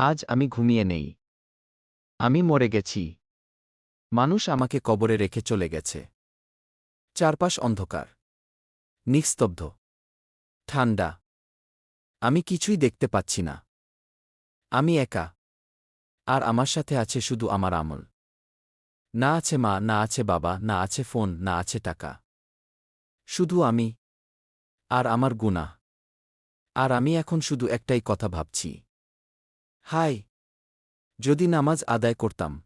আজ আমি ঘুমিয়ে নেই। আমি মরে গেছি। মানুষ আমাকে কবরে রেখে চলে গেছে। চারপাশ অন্ধকার। নিস্তব্ধ। ঠান্ডা আমি কিছুই দেখতে পাচ্ছি না। আমি একা। আর আমার সাথে আছে শুধু আমার আমল। না আছে মা, না আছে বাবা, না আছে ফোন, না আছে টাকা। শুধু আমি। আর আমার গুণা আর আমি এখন শুধু একটাই কথা ভাবছি। হাই, যদি নামাজ আদায় করতাম।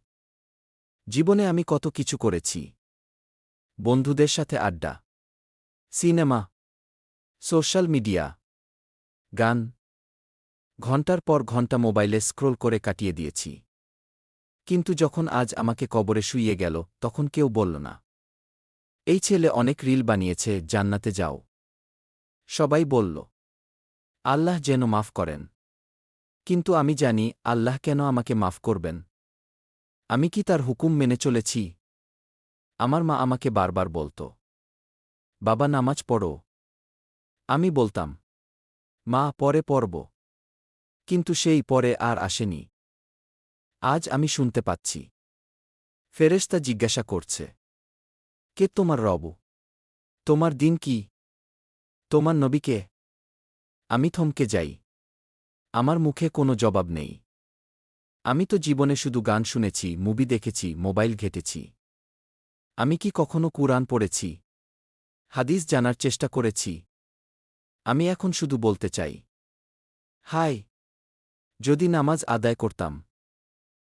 জীবনে আমি কত কিছু করেছি। বন্ধুদের সাথে আড্ডা। সিনেমা। Social media. গান। ঘণ্টার পর ঘণ্টা মোবাইলে স্ক্রোল করে কাটিয়ে দিয়েছি। কিন্তু যখন আজ আমাকে কবরে শুইয়ে গেল, তখন কেউ বলল না। এই ছেলে অনেক রিল বানিয়েছে, জান্নাতে যাও। সবাই বলল, আল্লাহ যেন মাফ করেন। কিন্তু আমি জানি আল্লাহ কেন আমাকে মাফ করবেন। আমি কি তার হুকুম মেনে চলেছি? আমার মা আমাকে বারবার বলত, বাবা, নামাজ পড়ো। আমি বলতাম, মা, পরে পড়ব। কিন্তু সেই পরে আর আসেনি। আজ আমি শুনতে পাচ্ছি। ফেরেশতা জিজ্ঞাসা করছে, কে তোমার রব? তোমার দিন কি? তোমার নবীকে আমি থমকে যাই। আমার মুখে কোনো জবাব নেই। আমি তো জীবনে শুধু গান শুনেছি, মুভি দেখেছি, মোবাইল ঘেটেছি। আমি কি কখনো কুরআন পড়েছি? হাদিস জানার চেষ্টা করেছি। আমি এখন শুধু বলতে চাই। হাই, যদি নামাজ আদায় করতাম।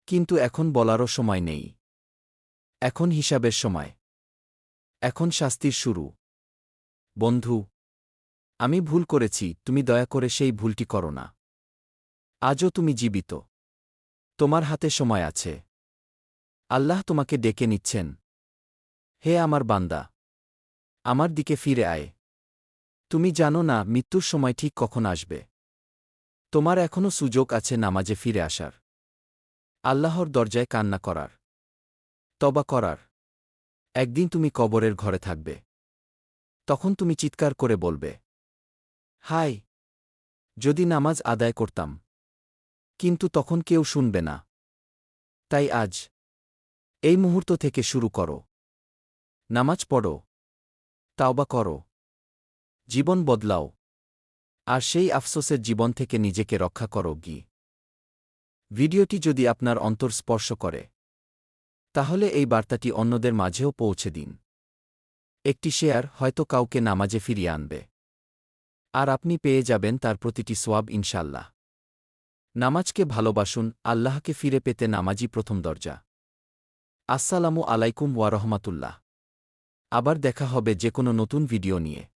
কিন্তু এখন বলারও সময় নেই। এখন হিসাবের সময়। এখন শাস্তির শুরু। বন্ধু, আমি ভুল করেছি, তুমি দয়া করে সেই ভুলটি করো না। আজও তুমি জীবিত। তোমার হাতে সময় আছে। আল্লাহ তোমাকে ডেকে নিচ্ছেন। হে আমার বান্দা, আমার দিকে ফিরে আয়। তুমি জানো না মৃত্যুর সময় ঠিক কখন আসবে। তোমার এখনও সুযোগ আছে নামাজে ফিরে আসার। আল্লাহর দরজায় কান্না করার। তবা করার। একদিন তুমি কবরের ঘরে থাকবে। তখন তুমি চিৎকার করে বলবে হাই যদি নামাজ আদায় করতাম কিন্তু তখন কেউ শুনবে না। তাই আজ, এই মুহূর্ত থেকে শুরু করো। নামাজ পড়ো। তাওবা করো। জীবন বদলাও। আর সেই আফসোসের জীবন থেকে নিজেকে রক্ষা করো গি। ভিডিওটি যদি আপনার অন্তর স্পর্শ করে, তাহলে এই বার্তাটি অন্যদের মাঝেও পৌঁছে দিন। একটি শেয়ার হয়তো কাউকে নামাজে ফিরিয়ে আনবে। আর আপনি পেয়ে যাবেন তার প্রতিটি সোয়াব ইনশাল্লাহ নামাজকে ভালোবাসুন, আল্লাহকে ফিরে পেতে নামাজি প্রথম দরজা। আসসালামু আলাইকুম ওয়া রহমাতুল্লাহ। আবার দেখা হবে যে কোনো নতুন ভিডিও নিয়ে।